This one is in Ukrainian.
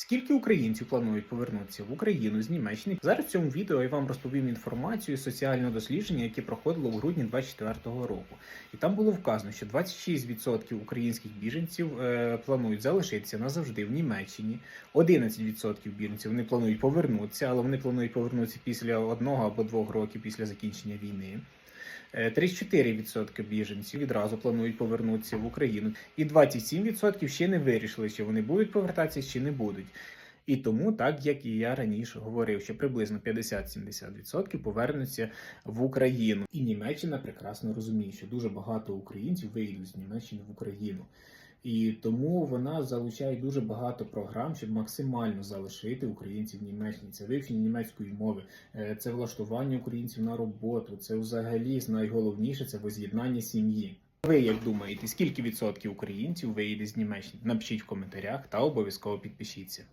Скільки українців планують повернутися в Україну з Німеччини? Зараз в цьому відео я вам розповім інформацію з соціального дослідження, яке проходило в грудні 2024 року. І там було вказано, що 26% українських біженців е, планують залишитися назавжди в Німеччині. 11% біженців вони планують повернутися, але вони планують повернутися після одного або двох років після закінчення війни. Е, 34% біженців відразу планують повернутися в Україну, і 27% ще не вирішили, чи вони будуть повертатися, чи не будуть. І тому, так як і я раніше говорив, що приблизно 50-70% повернуться в Україну. І Німеччина прекрасно розуміє, що дуже багато українців виїдуть з Німеччини в Україну. І тому вона залучає дуже багато програм, щоб максимально залишити українців в Німеччині. Це вивчення німецької мови, е, це влаштування українців на роботу, це взагалі найголовніше це воз'єднання сім'ї. Ви як думаєте, скільки відсотків українців виїде з Німеччини? Напишіть в коментарях та обов'язково підпишіться.